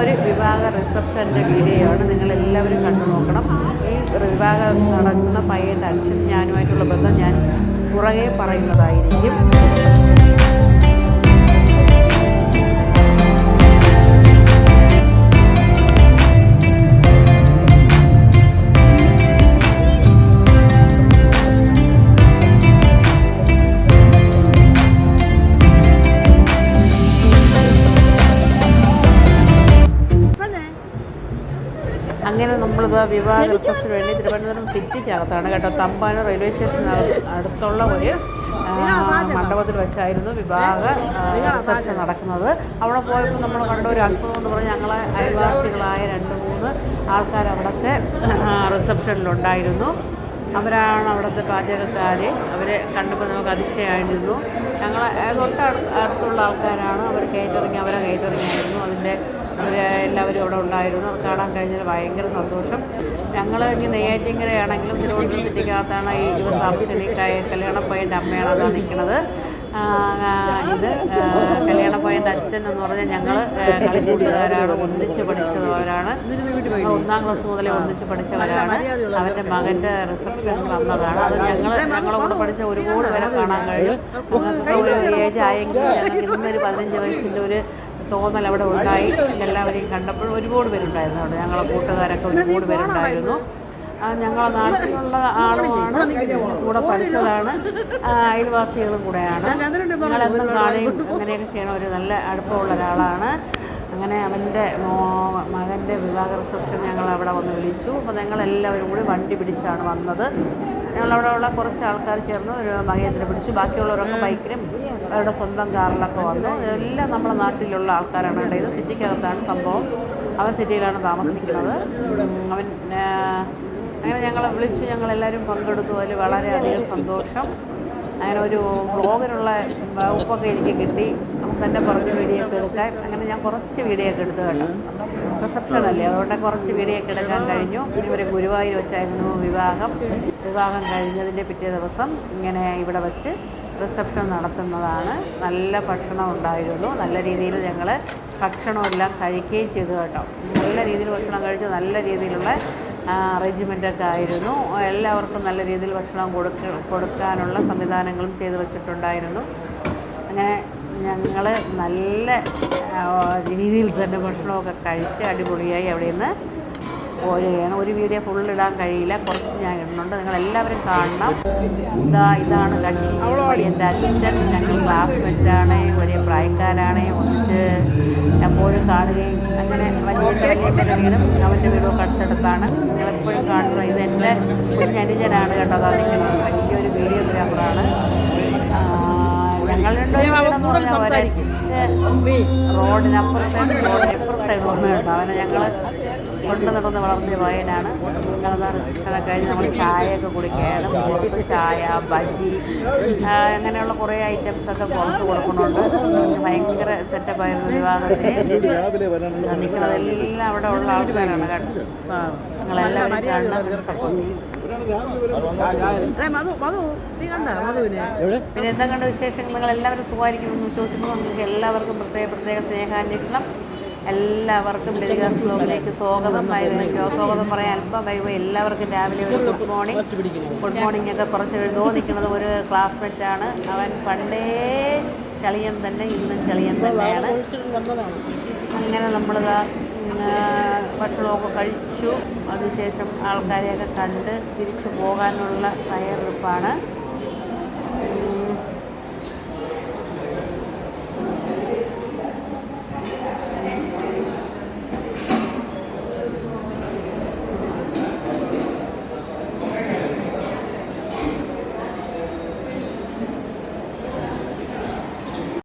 ഇന്നൊരു വിവാഹ റിസപ്ഷന്റെ വീഡിയോ ആണ് നിങ്ങളെല്ലാവരും കണ്ടു നോക്കണം. ഈ വിവാഹം നടക്കുന്ന പയ്യന്റെ അച്ഛൻ ഞാനുമായിട്ടുള്ള ബന്ധം ഞാൻ പുറകെ പറയുന്നതായിരിക്കും. അങ്ങനെ നമ്മളിത് വിവാഹ ദിവസത്തിന് വേണ്ടി തിരുവനന്തപുരം സിറ്റിക്കകത്താണ് കേട്ടോ. തമ്പാന റെയിൽവേ സ്റ്റേഷന് അടുത്തുള്ള ഒരു മണ്ഡപത്തിൽ വെച്ചായിരുന്നു വിവാഹ റിസപ്ഷൻ നടക്കുന്നത്. അവിടെ പോയപ്പോൾ നമ്മൾ കണ്ട ഒരു അത്ഭുതം എന്ന് പറഞ്ഞാൽ ഞങ്ങളെ അയൽവാസികളായ രണ്ട് മൂന്ന് ആൾക്കാർ അവിടുത്തെ റിസപ്ഷനിലുണ്ടായിരുന്നു. അവരാണ് അവിടുത്തെ പാചകക്കാർ അവരെ കണ്ടപ്പോൾ നമുക്ക് അതിശയമായിരുന്നു. ഞങ്ങളെ തൊട്ട് അടുത്തുള്ള ആൾക്കാരാണ്. അവർ കേറ്ററിങ് അവരെ കേറ്ററിങ് ആയിരുന്നു. അതിന്റെ എല്ലാവരും അവിടെ ഉണ്ടായിരുന്നു. അത് കാണാൻ കഴിഞ്ഞാൽ ഭയങ്കര സന്തോഷം. ഞങ്ങൾ ഇനി നെയ്യാറ്റിങ്കരയാണെങ്കിലും തിരുവനന്തപുരം സിറ്റിക്കകത്താണ് ഈ ഇരുപത്താറ് താമസിച്ചത് കല്യാണ കയ- അമ്മയാണ് നിൽക്കുന്നത്. ഇത് കല്യാണ കല്യാണപ്പയ്യന്റെ അച്ഛൻ എന്ന് പറഞ്ഞാൽ ഞങ്ങൾ കളിക്കൂട്ടുകാരാണ് ഒന്നിച്ച് പഠിച്ചവരാണ്. ഒന്നാം ക്ലാസ് മുതലേ ഒന്നിച്ച് പഠിച്ചവരാണ്. അവരുടെ മകന്റെ റിസപ്ഷൻ വന്നതാണ്. അത് ഞങ്ങൾ ഞങ്ങളെ കൂടെ പഠിച്ച ഒരുപാട് പേരെ കാണാൻ കഴിയും ഒരു ഏജ് ആയെങ്കിൽ ഇന്നൊരു പതിനഞ്ച് വയസ്സിന്റെ ഒരു തോന്നൽ അവിടെ ഉണ്ടായി. എല്ലാവരെയും കണ്ടപ്പോൾ ഒരുപാട് പേരുണ്ടായിരുന്നു അവിടെ. ഞങ്ങളെ കൂട്ടുകാരൊക്കെ ഒരുപാട് പേരുണ്ടായിരുന്നു. ഞങ്ങളെ നാട്ടിലുള്ള ആളുമാണ്. കൂടെ പഠിച്ചതാണ്. അയൽവാസികളും കൂടെയാണ്. ഞങ്ങളെന്നും കാണുകയും അങ്ങനെയൊക്കെ ചെയ്യണ ഒരു നല്ല അടുപ്പമുള്ള ഒരാളാണ്. അങ്ങനെ അവന്റെ മകന്റെ വിവാഹ റിസപ്ഷൻ ഞങ്ങൾ അവിടെ വന്ന് വിളിച്ചു. അപ്പോൾ ഞങ്ങളെല്ലാവരും കൂടി വണ്ടി പിടിച്ചാണ് വന്നത്. ഞങ്ങളവിടെ ഉള്ള കുറച്ച് ആൾക്കാർ ചേർന്ന് ഒരു മഹേന്ദ്ര പിടിച്ചു. ബാക്കിയുള്ളവരൊക്കെ ബൈക്കിലും അവരുടെ സ്വന്തം കാറിലൊക്കെ വന്നു എല്ലാം നമ്മുടെ നാട്ടിലുള്ള ആൾക്കാരാണ് ഉണ്ടായത് സിറ്റിക്കകത്താണ് സംഭവം. അവൻ സിറ്റിയിലാണ് താമസിക്കുന്നത്. അവൻ അങ്ങനെ ഞങ്ങളെ വിളിച്ചു ഞങ്ങളെല്ലാവരും പങ്കെടുത്തു. അതിൽ വളരെയധികം സന്തോഷം. അങ്ങനെ ഒരു ബ്ലോഗിനുള്ള ഉപ്പൊക്കെ എനിക്ക് കിട്ടി. തന്നെ പറഞ്ഞു വീഡിയോ ഒക്കെ എടുക്കാൻ. അങ്ങനെ ഞാൻ കുറച്ച് വീഡിയോ ഒക്കെ എടുത്തു കേട്ടോ. റിസപ്ഷൻ അല്ലേ? അതുകൊണ്ട് കുറച്ച് വീഡിയോ ഒക്കെ എടുക്കാൻ കഴിഞ്ഞു. ഇവരെ ഗുരുവായൂർ വെച്ചായിരുന്നു വിവാഹം. വിവാഹം കഴിഞ്ഞതിന്റെ പിറ്റേ ദിവസം ഇങ്ങനെ ഇവിടെ വച്ച് റിസപ്ഷൻ നടത്തുന്നതാണ്. നല്ല ഭക്ഷണം ഉണ്ടായിരുന്നു. നല്ല രീതിയിൽ ഞങ്ങൾ ഭക്ഷണമെല്ലാം കഴിക്കുകയും ചെയ്തു കേട്ടോ. നല്ല രീതിയിൽ ഭക്ഷണം കഴിച്ച് നല്ല രീതിയിലുള്ള അറേഞ്ച്മെന്റൊക്കെ ആയിരുന്നു. എല്ലാവർക്കും നല്ല രീതിയിൽ ഭക്ഷണം കൊടുക്ക കൊടുക്കാനുള്ള സംവിധാനങ്ങളും ചെയ്തു വച്ചിട്ടുണ്ടായിരുന്നു. അങ്ങനെ ഞങ്ങൾ നല്ല രീതിയിൽ തന്നെ ഭക്ഷണമൊക്കെ കഴിച്ച് അടിപൊളിയായി അവിടെ നിന്ന് പോരുകയാണ്. ഒരു വീഡിയോ ഫുൾ ഇടാൻ കഴിയില്ല. കുറച്ച് ഞാൻ ഇടുന്നുണ്ട്. നിങ്ങൾ എല്ലാവരും കാണണം. ഇതാ ഇതാണ് എന്റെ അച്ഛൻ ഞങ്ങൾ ക്ലാസ്മേറ്റാണ് വലിയ പ്രായക്കാരാണ്. ഒന്നിച്ച് എപ്പോഴും കാണുകയും അങ്ങനെ വലിയ വീടും അവന്റെ വീടും അടുത്തടുത്താണ്. ഞങ്ങളെപ്പോഴും കാണുന്നത് ഇത് എന്റെ കുഞ്ഞനുജനാണ് കേട്ടോ. അതാ നിൽക്കുന്നത്. വലിയൊരു വീഡിയോഗ്രാഫറാണ് ഞങ്ങൾ റോഡിനപ്പുറ സൈഡ് ഒന്ന് കേട്ടോ അവനെ ഞങ്ങൾ കൊണ്ട് നടന്ന് വളർത്തിയ വയനാണ് റിസപ്ഷനൊക്കെ കഴിഞ്ഞ് നമ്മൾ ചായയൊക്കെ കുടിക്കുകയാണ്. പുറത്ത് ചായ ബജി അങ്ങനെയുള്ള കുറേ ഐറ്റംസൊക്കെ പുറത്ത് കൊടുക്കുന്നുണ്ട്. ഭയങ്കര സെറ്റപ്പായിരുന്നു വിവാഹത്തിന്. നിൽക്കുന്നതെല്ലാം അവിടെ ഉള്ള ആൾക്കാരാണ് കേട്ടോ. ഞങ്ങളെല്ലാവരും കാണണം. സപ്പോർട്ട് ചെയ്യും മധു മധു നീ കണ്ട പിന്നെ വിശേഷങ്ങൾ? നിങ്ങൾ എല്ലാവരും സുഖമായിരിക്കുമെന്ന് വിശ്വസിക്കുന്നു. നിങ്ങൾക്ക് എല്ലാവർക്കും പ്രത്യേക പ്രത്യേക സ്നേഹാന്വേഷണം. എല്ലാവർക്കും ഡെലിഗാസ് ബ്ലോഗിലേക്ക് സ്വാഗതം. സ്വാഗതം പറയാൻ അല്പം വൈകുമ്പോൾ എല്ലാവർക്കും രാവിലെ ഒരു ഗുഡ് മോർണിംഗ് ഗുഡ് മോർണിംഗ് ഒക്കെ കുറച്ച് എഴുതോ. നിൽക്കുന്നത് ഒരു ക്ലാസ്മേറ്റ് ആണ്. അവൻ പണ്ടേ ചളിയൻ തന്നെ ഇന്നും ചളിയൻ തന്നെയാണ്. അങ്ങനെ നമ്മൾ ഭക്ഷണമൊക്കെ കഴിച്ചു. അതിനുശേഷം ആൾക്കാരെയൊക്കെ കണ്ട് തിരിച്ചു പോകാനുള്ള തയ്യാറെടുപ്പാണ്.